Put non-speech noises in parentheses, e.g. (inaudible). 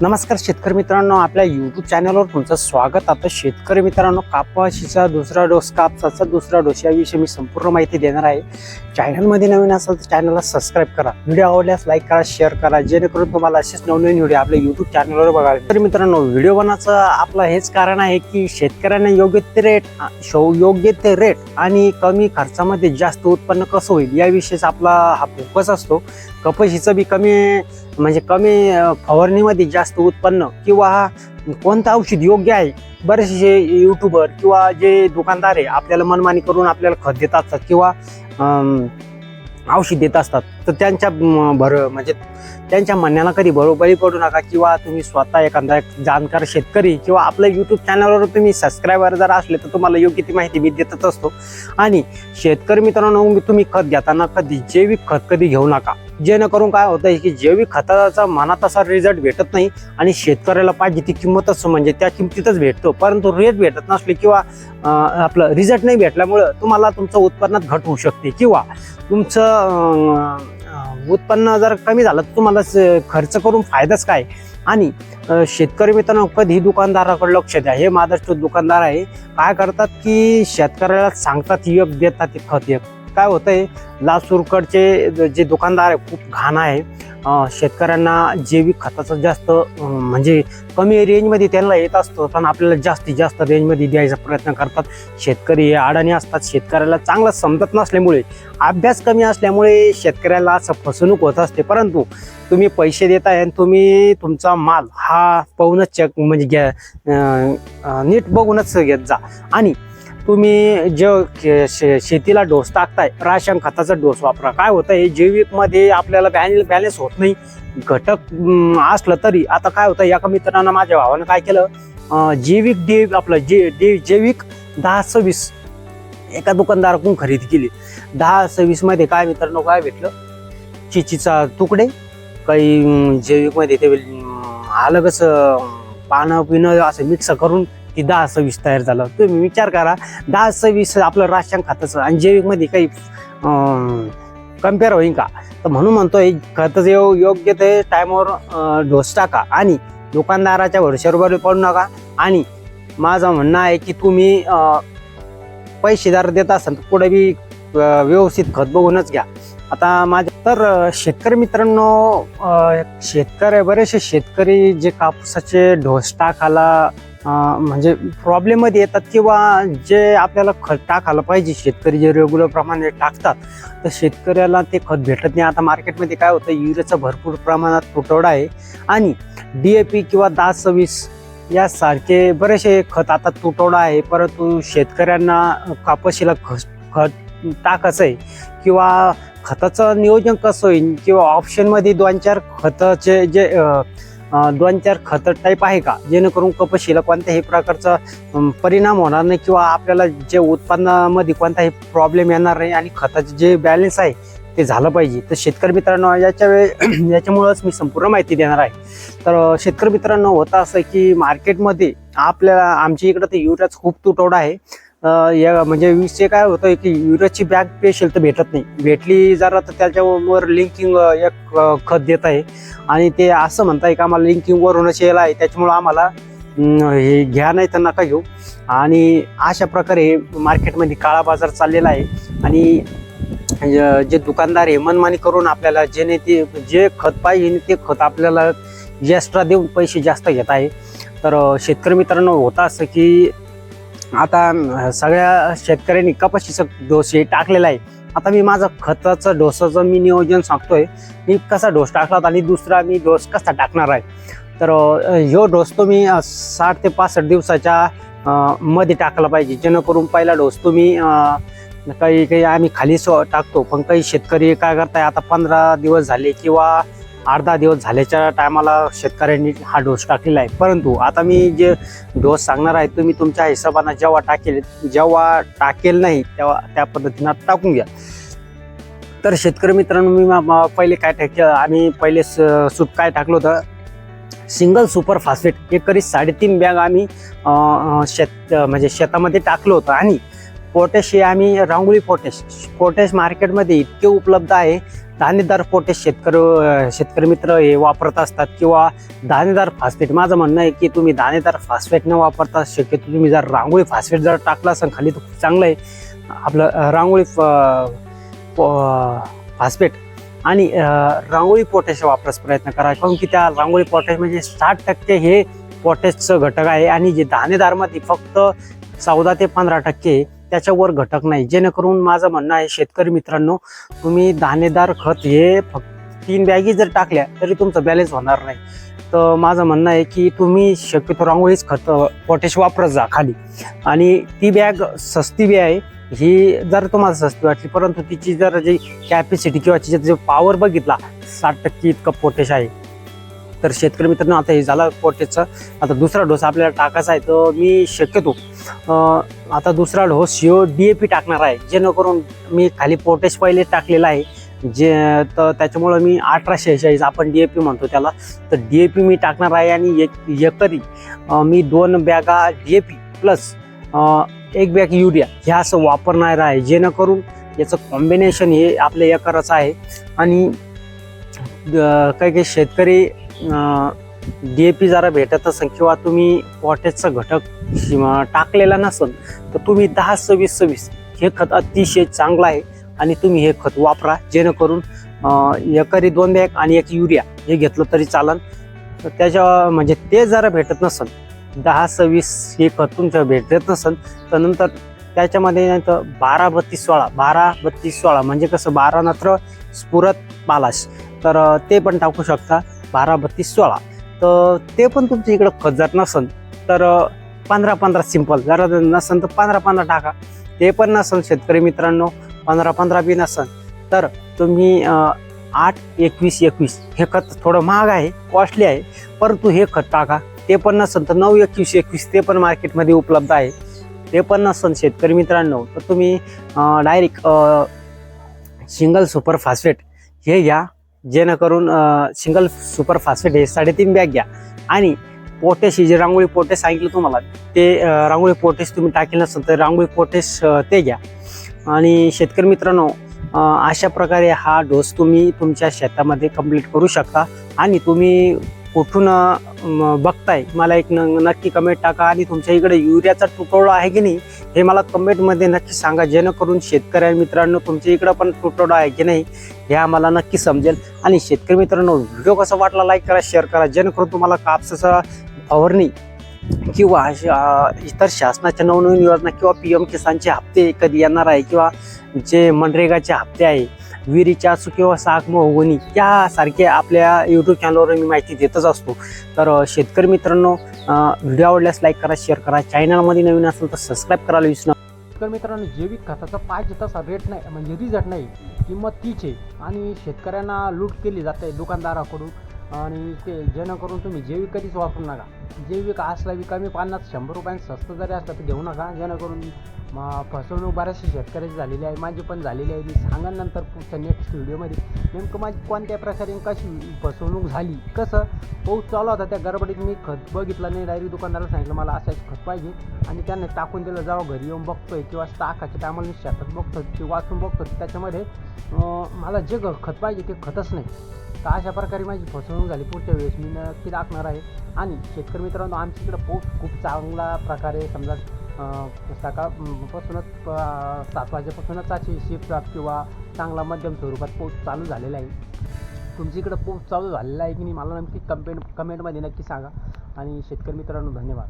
नमस्कार शेतकरी मित्रांनो आपल्या यूट्यूब चॅनलवर तुमचं स्वागत. आता शेतकरी मित्रांनो कापाशीचा दुसरा डोस कापसाचा दुसरा डोस याविषयी मी संपूर्ण माहिती देणार आहे. चॅनलमध्ये नवीन असाल तर चॅनलला सबस्क्राईब करा. व्हिडिओ आवडल्यास लाईक करा शेअर करा. जेणेकरून तुम्हाला असेच नवनवीन व्हिडिओ आपल्या यूट्यूब चॅनलवर बघावे. तर मित्रांनो व्हिडिओ बनवायचं आपलं हेच कारण आहे की शेतकऱ्यांना योग्य ते रेट शो योग्य ते रेट आणि कमी खर्चामध्ये जास्त उत्पन्न कसं होईल याविषयीच आपला हा फोकस असतो. कपाशीचं बी कमी म्हणजे कमी फवारणीमध्ये जास्त उत्पन्न किंवा कोणतं औषध योग्य आहे? बरेचसे युट्यूबर किंवा जे दुकानदार आहे आपल्याला मनमानी करून आपल्याला खत देत असतात किंवा औषध देत असतात. तर त्यांच्या भर म्हणजे त्यांच्या म्हणण्याला कधी बरोबरी पडू नका किंवा तुम्ही स्वतः एखादा एक जाणकार शेतकरी किंवा आपल्या यूट्यूब चॅनलवर तुम्ही सबस्क्रायबर जर असले तर तुम्हाला योग्य ती माहिती मी देतच असतो. आणि शेतकरी मित्रांनो तुम्ही खत घेताना कधी जैविक खत कधी घेऊ नका. जेणेकरून काय होतं की जैविक खताचा मना तसा रिझल्ट भेटत नाही आणि शेतकऱ्याला पाहिजे ती किंमतच म्हणजे त्या किमतीतच भेटतो. परंतु रेट भेटत नसले किंवा आपलं रिझल्ट नाही भेटल्यामुळं तुम्हाला तुमचं उत्पन्नात घट होऊ शकते. किंवा तुमचं उत्पन्न जर कमी झालं तर तुम्हाला स- खर्च करून फायदाच काय? आणि शेतकरी मित्रांनो कधी दुकानदाराकडे लक्ष द्या. हे माझा दुकानदार आहे. काय करतात की शेतकऱ्याला सांगतात एक देतात ते खत एक. काय होतं आहे लासूरकडचे जे दुकानदार आहे खूप घाण आहे. शेतकऱ्यांना जैविक खताचं जास्त म्हणजे कमी रेंजमध्ये त्यांना येत असतो पण आपल्याला जास्तीत जास्त रेंजमध्ये द्यायचा प्रयत्न करतात. शेतकरी हे अडाणी असतात शेतकऱ्याला चांगलं समजत नसल्यामुळे अभ्यास कमी असल्यामुळे शेतकऱ्याला असं फसवणूक होत असते. परंतु तुम्ही पैसे देताय आणि तुम्ही तुमचा माल हा पाहूनच चेक म्हणजे घ्या नीट बघूनच घेत जा. आणि तुम्ही जे शे- शे- शेतीला डोस टाकताय राशन खताचा डोस वापरा. काय होतं हे जैविकमध्ये आपल्याला बॅलन्स बॅलन्स होत नाही. घटक असलं तरी आता काय होतं एका मित्रानं माझ्या भावानं काय केलं जैविक डे आपलं जे डे जैविक दहा सव्वीस एका दुकानदाराकडून खरेदी केली. दहा सव्वीसमध्ये काय मित्रांनो काय भेटलं? चिचीचा तुकडे काही जैविकमध्ये जैविकमध्ये ते आलं कसं पानं पिणं असं मिक्स करून ती दहा सव्वीस तयार झालं. तुम्ही विचार करा दहा सव्वीस आपलं राशन खाताचं आणि जैविकमध्ये काही कंपेअर होईल का? तर म्हणून म्हणतोय खताचं यो- योग्य ते टायमावर ढोस टाका आणि दुकानदाराच्या भरोश्यावर पडू नका. आणि माझं म्हणणं आहे की तुम्ही पैसेदार देत असाल तर पुढे बी व्यवस्थित खत बघूनच घ्या. आता माझ्या तर शेतकरी मित्रांनो शेतकरी बरेचसे शेतकरी जे कापसाचे ढोस टाकायला म्हणजे प्रॉब्लेममध्ये येतात किंवा जे आपल्याला खत टाकायला पाहिजे शेतकरी जे रेग्युलर प्रमाणे टाकतात तर शेतकऱ्याला ते खत भेटत नाही. आता मार्केटमध्ये काय होतं युरियाचा भरपूर प्रमाणात तुटवडा आहे आणि डी ए पी किंवा दहा सव्वीस यासारखे बरेचसे खत आता तुटवडा आहे. परंतु शेतकऱ्यांना कापशीला खत खत टाकायचं आहे किंवा खताचं नियोजन कसं होईल किंवा ऑप्शनमध्ये दोन चार खताचे जे दोन चार खत टाईप आहे का? जेणेकरून कपाशीला कोणत्याही प्रकारचा परिणाम होणार नाही किंवा आपल्याला जे उत्पन्नामध्ये कोणताही प्रॉब्लेम येणार नाही आणि खताचे जे बॅलन्स आहे ते झालं पाहिजे. तर शेतकरी मित्रांनो याच्या वेळ (clears throat) याच्यामुळंच मी संपूर्ण माहिती देणार आहे. तर शेतकरी मित्रांनो होतं असं की मार्केटमध्ये आपल्याला आमच्या इकडं तर युरियाचा खूप तुटवडा आहे. या म्हणजे विषय काय होतं की युरियाची बॅग पेशल तर भेटत नाही. भेटली जरा तर त्याच्यावर लिंकिंग एक खत देत आहे. आणि ते असं म्हणताय का आम्हाला लिंकिंगवर होणं यायला आहे. त्याच्यामुळं आम्हाला हे घ्या नाही तर नका घेऊ. आणि अशा प्रकारे मार्केटमध्ये काळा बाजार चाललेला आहे. आणि जे दुकानदार आहे मनमानी करून आपल्याला जेणे ते जे खत पाहिजे ते खत आपल्याला एक्स्ट्रा देऊन पैसे जास्त घेत आहे. तर शेतकरी मित्रांनो होता असं की आता सगळ्या शेतकऱ्यांनी कपाशीचं डोस हे टाकलेला आहे. आता मी माझं खताचं डोसाचं मी नियोजन सांगतोय. मी कसा डोस टाकला होता आणि दुसरा मी डोस कसा टाकणार आहे? तर ह्यो डोस तुम्ही साठ ते पासष्ट दिवसाच्या मध्ये टाकला पाहिजे. जेणेकरून पहिला डोस तुम्ही काही काही आम्ही खाली सो टाकतो. पण काही शेतकरी काय करताय आता पंधरा दिवस झाले किंवा अर्धा दिवस झाल्याच्या टायमाला शेतकऱ्यांनी हा डोस टाकलेला आहे. परंतु आता मी जे डोस सांगणार आहे तुम्ही तुमच्या हिशोबानं जेव्हा टाकेल जेव्हा टाकेल नाही तेव्हा त्या पद्धतीनं टाकून घ्या. तर शेतकरी मित्रांनो मी पहिले काय टाक आम्ही पहिले स- सूप काय टाकलं होतं? सिंगल सुपर फास्फेट एकरी साडेतीन बॅग आम्ही शेत म्हणजे शेतामध्ये टाकलं होतं. आणि पोटॅश हे आम्ही रांगोळी पोटॅश पोटॅश मार्केटमध्ये इतके उपलब्ध आहे दाणेदार पोटॅश शेतकरी शेतकरी मित्र हे वापरत असतात किंवा दाणेदार फास्फेट माझं म्हणणं आहे की तुम्ही दाणेदार फास्फेट न वापरता शक्यतो तुम्ही जर रांगोळी फास्फेट जर टाकला असेल खाली तर खूप चांगलं आहे. आपलं रांगोळी फास्फेट आणि रांगोळी पोटॅश वापरायचा प्रयत्न करा. कारण की त्या रांगोळी पोटॅश म्हणजे साठ टक्के हे पोटॅशचं घटक आहे आणि जे दाणेदारमध्ये फक्त चौदा ते पंधरा टक्के त्याच्यावर घटक नाही. जेणेकरून माझं म्हणणं आहे शेतकरी मित्रांनो तुम्ही दाणेदार खत हे फक्त तीन बॅगी जर टाकल्या तरी तुमचं बॅलेन्स होणार नाही. तर माझं म्हणणं आहे की तुम्ही शक्यतो रांगोळीच खत पोटॅश वापरत जा खाली. आणि ती बॅग सस्ती बी आहे ही जर तुम्हाला सस्ती वाटली परंतु तिची जर जी कॅपॅसिटी किंवा तिचा जो पॉवर बघितला साठ टक्के इतकं पोटॅश आहे. तर शेतकरी मित्रांनो आता हे झाला पोटॅशचा आता दुसरा डोस आपल्याला टाकायचा आहे तर मी शक्यतो आता दुसरा डोस ह्यो डी ए पी टाकणार आहे. जेणेकरून मी खाली पोटेश पहिले टाकलेला आहे. जे तर त्याच्यामुळं मी अठरा शेहेचाळीस आपण डी ए पी म्हणतो त्याला. तर डी ए पी मी टाकणार आहे आणि एक एकरी मी दोन बॅगा डी ए पी प्लस एक बॅग युरिया ह्या असं वापरणार आहे. जेणेकरून याचं कॉम्बिनेशन हे आपल्या एकराचं आहे. आणि काही काही शेतकरी डी ए पी जरा भेटत असेल किंवा तुम्ही पॉटेजचा घटक टाकलेला नसेल तर तुम्ही दहा सव्वीस सव्वीस हे खत अतिशय चांगलं आहे आणि तुम्ही हे खत वापरा. जेणेकरून एकरी दोन बॅग आणि एक युरिया हे घेतलं तरी चालन तर त्याच्या म्हणजे ते जरा भेटत नसेल दहा सव्वीस हे खत तुमच्या भेटत नसेल तर नंतर त्याच्यामध्ये नाही तर बारा बत्तीस सोळा बारा बत्तीस सोळा म्हणजे कसं बारा नत्र स्फुरत पालाश. तर ते पण टाकू शकता. बारा बत्तीस सोळा. तर ते पण तुमच्या इकडं खत जर नसन तर पंधरा पंधरा सिंपल जरा जर नसन तर पंधरा पंधरा टाका. ते पण नसन शेतकरी मित्रांनो पंधरा पंधरा बी नसन. तर तुम्ही आठ एकवीस एकवीस हे खत थोडं महाग आहे कॉस्टली आहे परंतु हे खत टाका. ते पण नसन तर नऊ एकवीस एकवीस ते पण मार्केटमध्ये उपलब्ध आहे. ते पण नसन शेतकरी मित्रांनो तर तुम्ही डायरेक्ट सिंगल सुपर फॉस्फेट हे घ्या. जेणेकरून सिंगल सुपर फास्फेट हे साडेतीन बॅग घ्या. आणि पोटेश ही जे रांगोळी पोटॅश सांगितलं तुम्हाला ते रांगोळी पोटेश तुम्ही टाकेल नसेल तर रांगोळी पोटेश ते घ्या. आणि शेतकरी मित्रांनो अशा प्रकारे हा डोस तुम्ही तुमच्या शेतामध्ये कंप्लीट करू शकता आणि तुम्ही कुठून बघताय? मला एक न- नक्की कमेंट टाका आणि तुमच्या इकडे युरियाचा तुटवडा आहे की नाही हे मला कमेंटमध्ये नक्की सांगा. जेणेकरून शेतकऱ्या मित्रांनो तुमच्या इकडं पण तुटवडा आहे की नाही हे आम्हाला नक्की समजेल. आणि शेतकरी मित्रांनो व्हिडिओ कसा वाटला लाईक करा शेअर करा. जेणेकरून तुम्हाला कापसाचा फवारणी किंवा इतर शासनाच्या नवनवीन योजना किंवा पी एम किसानचे हप्ते कधी येणार आहे किंवा जे मनरेगाचे हप्ते आहे विहिरीच्या असो किंवा साग मोहगोनी यासारखे आपल्या यूट्यूब चॅनलवर मी माहिती देतच असतो. तर शेतकरी मित्रांनो व्हिडिओ आवडल्यास लाईक करा शेअर करा. चॅनलमध्ये नवीन असेल तर सबस्क्राईब करायला विसरू शेतकरी मित्रांनो जैविक खताचा पाच तसा रेट नाही म्हणजे रिझट नाही किंमत तीच आहे. आणि शेतकऱ्यांना लूट केली जाते दुकानदाराकडून. आणि ते जेणेकरून तुम्ही जैविक कधीच वापरू नका. जैविक असला विकामी कमी पन्नास शंभर रुपयांनी स्वस्त जरी असलं तर घेऊ नका जेणेकरून मग फसवणूक बऱ्याचशा शेतकऱ्याची झालेली आहे माझी पण झालेली आहे. मी सांगा नंतर पुढच्या नेक्स्ट व्हिडिओमध्ये नेमकं माझी कोणत्या प्रकारे कशी फसवणूक झाली कसं? पाऊस चालू होता त्या गडबडीत मी खत बघितलं नाही. डायरेक्ट दुकानदाराला सांगितलं मला असं खत पाहिजे. आणि त्यांना टाकून दिलं जावं घरी येऊन बघतोय किंवा टाकाच्या टायमाला मी शेतात बघतो ते वाचून बघतो त्याच्यामध्ये मला जे खत पाहिजे ते खतच नाही. तर अशा प्रकारे माझी फसवणूक झाली. पुढच्या वेळेस मी नक्की दाखणार आहे. आणि शेतकरी मित्रांनो आमच्या इकडं पाऊस खूप चांगला प्रकारे समजा सकाळपासूनच सात वाजेपासूनच अशी शिफ्ट किंवा चांगला मध्यम स्वरूपात पाऊस चालू झालेला आहे. तुमच्या इकडं पाऊस चालू झालेला आहे की नाही मला नक्की कमेंट कमेंटमध्ये नक्की सांगा. आणि शेतकरी मित्रांनो धन्यवाद.